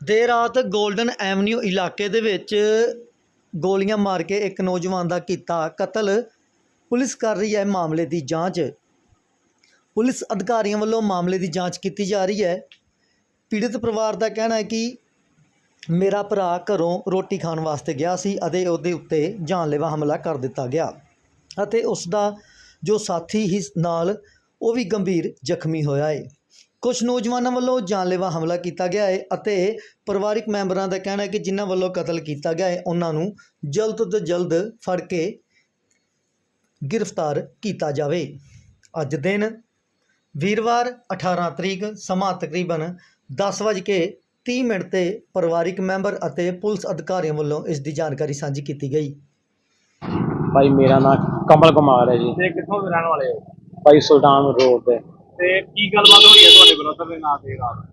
ਦੇਰ ਰਾਤ golden avenue ਇਲਾਕੇ ਦੇ ਵਿੱਚ ਗੋਲੀਆਂ ਮਾਰ ਕੇ ਇੱਕ ਨੌਜਵਾਨ ਦਾ ਕੀਤਾ ਕਤਲ। ਪੁਲਿਸ ਕਰ ਰਹੀ ਹੈ ਮਾਮਲੇ ਦੀ ਜਾਂਚ। ਪੁਲਿਸ ਅਧਿਕਾਰੀਆਂ ਵੱਲੋਂ ਮਾਮਲੇ ਦੀ ਜਾਂਚ ਕੀਤੀ ਜਾ ਰਹੀ ਹੈ। ਪੀੜਤ ਪਰਿਵਾਰ ਦਾ ਕਹਿਣਾ ਹੈ ਕਿ ਮੇਰਾ ਭਰਾ ਘਰੋਂ ਰੋਟੀ ਖਾਣ ਵਾਸਤੇ ਗਿਆ ਸੀ ਅਤੇ ਉਹਦੇ ਉੱਤੇ ਜਾਨਲੇਵਾ ਹਮਲਾ ਕਰ ਦਿੱਤਾ ਗਿਆ ਅਤੇ ਉਸ ਦਾ ਜੋ ਸਾਥੀ ਹੀ ਨਾਲ ਉਹ ਵੀ ਗੰਭੀਰ ਜ਼ਖਮੀ ਹੋਇਆ ਹੈ ਕੁਝ ਨੌਜਵਾਨਾਂ ਵੱਲੋਂ ਜਾਨਲੇਵਾ ਹਮਲਾ ਕੀਤਾ ਗਿਆ ਹੈ ਅਤੇ ਪਰਿਵਾਰਿਕ ਮੈਂਬਰਾਂ ਦਾ ਕਹਿਣਾ ਹੈ ਕਿ ਜਿਨ੍ਹਾਂ ਵੱਲੋਂ ਕਤਲ ਕੀਤਾ ਗਿਆ ਹੈ ਉਹਨਾਂ ਨੂੰ ਜਲਦ ਤੋਂ ਜਲਦ ਫੜ ਕੇ ਗ੍ਰਿਫਤਾਰ ਕੀਤਾ ਜਾਵੇ। ਅੱਜ ਦਿਨ ਵੀਰਵਾਰ 18 ਤਰੀਕ ਸਮਾਂ ਤਕਰੀਬਨ 10:30 ਮਿੰਟ ਤੇ ਪਰਿਵਾਰਿਕ ਮੈਂਬਰ ਅਤੇ ਪੁਲਿਸ ਅਧਿਕਾਰੀਆਂ ਵੱਲੋਂ ਇਸ ਦੀ ਜਾਣਕਾਰੀ ਸਾਂਝੀ ਕੀਤੀ ਗਈ। ਭਾਈ ਮੇਰਾ ਨਾਮ ਕਮਲ ਕੁਮਾਰ ਹੈ ਜੀ। ਤੇ ਕਿੱਥੋਂ ਦੇ ਰਹਿਣ ਵਾਲੇ ਹੋ? ਭਾਈ ਸੁਲਤਾਨ ਰੋਡ ਤੇ ਤੇ ਕੀ ਗੱਲਬਾਤ ਹੋਈ ਹੈ ਤੁਹਾਡੇ ਬ੍ਰਦਰ ਦੇ ਨਾਂ ਤੇ ਰਾਤ?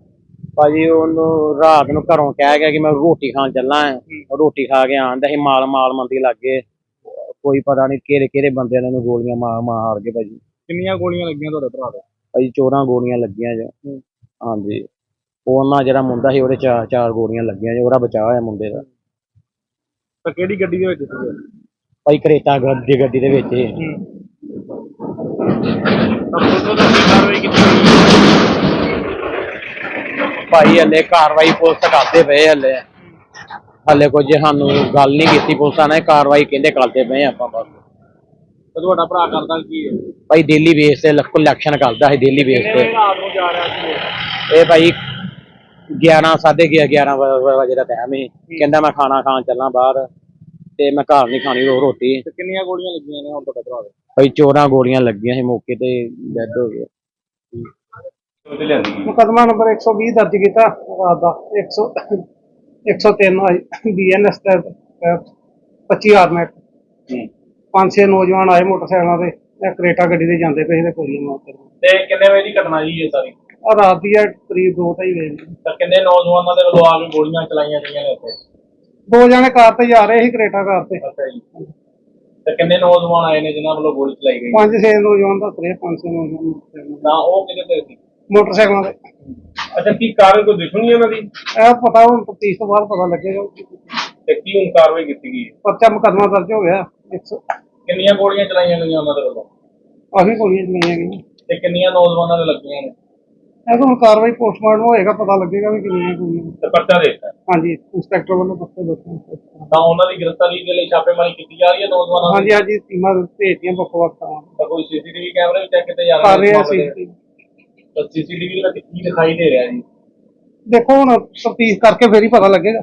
ਭਾਜੀ ਉਹਨੂੰ ਰਾਤ ਨੂੰ ਘਰੋਂ ਕਹਿ ਗਿਆ ਕਿ ਮੈਂ ਰੋਟੀ ਖਾਣ ਚੱਲਾਂ ਆਂ ਰੋਟੀ ਖਾ ਕੇ ਆਂਦਾ ਸੀ ਮਾਲ ਮਾਲ ਮੰਦੀ ਲੱਗੇ। ਕੋਈ ਪਤਾ ਨਹੀਂ ਕਿਹੜੇ ਕਿਹੜੇ ਬੰਦਿਆਂ ਨੇ ਉਹਨੂੰ ਗੋਲੀਆਂ ਮਾਰ ਮਾਰ ਕੇ ਭਾਜੀ। ਕਿੰਨੀਆਂ ਗੋਲੀਆਂ ਲੱਗੀਆਂ ਤੁਹਾਡੇ ਭਰਾ ਦੇ? ਭਾਜੀ ਚੋਰਾਂ ਗੋਲੀਆਂ ਲੱਗੀਆਂ ਜੋ। ਹਾਂਜੀ। ਉਹਨਾਂ ਜਿਹੜਾ ਮੁੰਡਾ ਸੀ ਉਹਦੇ ਚਾਰ ਚਾਰ ਗੋਲੀਆਂ ਲੱਗੀਆਂ ਜੋ ਉਹਦਾ ਬਚਾਅ ਹੋਇਆ ਮੁੰਡੇ ਦਾ। ਤਾਂ ਕਿਹੜੀ ਗੱਡੀ ਦੇ ਵਿੱਚ ਸੀਗੇ? ਭਾਈ ਕਰੇਟਾ ਗੱਡੀ ਗੱਡੀ ਦੇ ਵਿੱਚ ਹੀ। ਤਾਂ ਪੁਲਿਸ ਵੱਲੋਂ ਕੀ ਕਾਰਵਾਈ ਕੀਤੀ ਗਈ? ਭਾਈ ਹਲੇ ਕਾਰਵਾਈ ਪੁਲਿਸ ਕਰਦੇ ਪਏ ਹਲੇ। ਹਲੇ ਕੁਝ ਸਾਨੂੰ ਗੱਲ ਨਹੀਂ ਕੀਤੀ ਪੁਲਿਸਾਂ ਨੇ ਕਾਰਵਾਈ ਕਹਿੰਦੇ ਕਰਦੇ ਪਏ ਆਪਾਂ ਬਸ। ਤੇ ਤੁਹਾਡਾ ਭਰਾ ਕਰਦਾ ਕੀ ਹੈ ਭਾਈ ਦਿੱਲੀ ਬੇਸ ਤੇ ਕਲੈਕਸ਼ਨ ਕਰਦਾ ਸੀ ਦਿੱਲੀ ਬੇਸ ਤੇ। ਕਿਹੜੇ ਰਾਤ ਨੂੰ ਜਾ ਰਿਹਾ ਸੀ ਇਹ? ਇਹ ਭਾਈ 11 11:30 11 ਵਜੇ ਦਾ ਟਾਈਮ ਸੀ। ਕਹਿੰਦਾ ਮੈਂ ਖਾਣਾ ਖਾਣ ਚੱਲਾਂ ਬਾਹਰ। ਤੇ ਮੈਂ ਘਰ ਨਹੀਂ ਖਾਣੀ ਰੋ ਰੋਟੀ। ਤੇ ਕਿੰਨੀਆਂ ਗੋਲੀਆਂ ਲੱਗੀਆਂ ਨੇ ਹੁਣ ਤੁਹਾਡੇ ਭਰਾ ਦੇ? ਭਾਈ ਚੋਰਾਂ ਗੋਲੀਆਂ ਲੱਗੀਆਂ ਸੀ ਮੌਕੇ ਤੇ ਡੈਡ ਹੋ ਗਈ ਮੁਕੱਦਮਾ ਨੰਬਰ 120 ਦਰਜ ਕੀਤਾ ਰਾਤ ਦਾ 100 103 ਬੀਐਨਐਸ ਦੇ ਤਹਿਤ 25 ਆਰਮੈਟ ਪੰਜ ਛੇ ਨੌਜਵਾਨ ਆਏ ਮੋਟਰਸਾਈਕਲਾਂ ਤੇ ਇਹ ਕਰੇਟਾ ਗੱਡੀ ਤੇ ਜਾਂਦੇ ਪਏ ਸੀ ਤੇ ਗੋਲੀਆਂ ਮਾਰਦੇ ਤੇ ਕਿੰਨੇ ਵਜੇ ਦੀ ਘਟਨਾ ਜੀ ਇਹ ਸਾਰੀ? ਆ ਰਾਤ ਦੀ ਹੈ ਕਰੀਬ ਦੋ ਢਾਈ ਵਜੇ ਦੀ। ਤਾਂ ਕਿੰਨੇ ਨੌਜਵਾਨਾਂ ਦੇ ਵੱਲੋਂ ਆ ਕੇ ਗੋਲੀਆਂ ਚਲਾਈਆਂ ਗਈਆਂ ਨੇ ਉੱਥੇ? ਦੋ ਜਣੇ ਕਾਰ ਤੇ ਜਾ ਰਹੇ ਸੀ ਕਰੇਟਾ ਕਾਰ ਤੇ। ਅੱਛਾ ਜੀ। ਤੇ ਕਿੰਨੇ ਨੌਜਵਾਨ ਆਏ ਨੇ ਜਿਨ੍ਹਾਂ ਵੱਲੋਂ ਗੋਲੀ ਚਲਾਈ ਗਈ? ਪੰਜ ਛੇ ਨੌਜਵਾਨ ਦੱਸ ਰਹੇ ਪੰਜ ਛੇ ਨੌਜਵਾਨ ਮੋਟਰਸਾਈਕਲਾਂ ਤਾਂ ਉਹ ਕਿਹਦੇ ਤੇ ਸੀ। ਮੋਟਰਸਾਈਕਲਾਂ ਤੇ। ਅੱਛਾ ਕੀ ਕਾਰਨ ਕੋਈ ਦੁਸ਼ਮਣੀ ਉਹਨਾਂ ਦੀ? ਇਹ ਪਤਾ ਹੁਣ ਤਫਤੀਸ਼ ਤੋਂ ਬਾਅਦ ਪਤਾ ਲੱਗੇਗਾ ਤੇ ਕੀ ਹੁਣ ਕਾਰਵਾਈ ਕੀਤੀ ਗਈ? ਹੈ? ਪਰਚਾ ਮੁਕੱਦਮਾ ਦਰਜ ਹੋ ਗਿਆ 100 ਕਿੰਨੀਆਂ ਗੋਲੀਆਂ ਚਲਾਈਆਂ ਗਈਆਂ ਉਹਨਾਂ ਦੇ ਵੱਲੋਂ? ਆਹੀ ਗੋਲੀਆਂ ਚਲਾਈਆਂ ਗਈਆਂ। ਤੇ ਕਿੰਨੀਆਂ ਨੌਜਵਾਨਾਂ ਦੇ ਲੱਗੀਆਂ ਨੇ? ਇਹ ਤਾਂ ਹੁਣ ਕਾਰਵਾਈ ਪੋਸਟਮਾਰਟਮ ਹੋਏਗਾ ਪਤਾ ਲੱਗੇਗਾ ਵੀ ਕਿੰਨੀਆਂ ਗੋਲੀਆਂ ਤੇ ਪਰਚਾ ਦੇ ਦਿੱਤਾ ਹਾਂਜੀ ਇੰਸਪੈਕਟਰ ਵੱਲੋਂ ਪੱਕੇ ਦੱਸੋ ਤਾਂ ਉਹਨਾਂ ਦੀ ਗ੍ਰਿਫਤਾਰੀ ਦੇ ਲਈ ਛਾਪੇਮਾਰੀ ਕੀਤੀ ਜਾ ਰਹੀ ਹੈ ਨੌਜਵਾਨਾਂ ਦੀ? ਹਾਂਜੀ ਹਾਂਜੀ ਟੀਮਾਂ ਭੇਜਦੀਆਂ ਵੱਖ ਵੱਖ ਥਾਵਾਂ ਤੇ। ਕੋਈ ਸੀਸੀਟੀਵੀ ਕੈਮਰੇ ਵੀ ਚੈੱਕ ਕੀਤੇ ਜਾ ਕਰ ਰਹੇ ਆ ਇਸ ਮਾਮਲੇ ਸੀ ਦੇ? ਤਾਂ ਸੀਸੀਟੀਵੀ ਵਿੱਚ ਕੀ ਦਿਖਾਈ ਦੇ ਰਿਹਾ ਜੀ? ਦੇਖੋ ਹੁਣ ਤਫਤੀਸ਼ ਕਰਕੇ ਫੇਰ ਹੀ ਪਤਾ ਲੱਗੇਗਾ।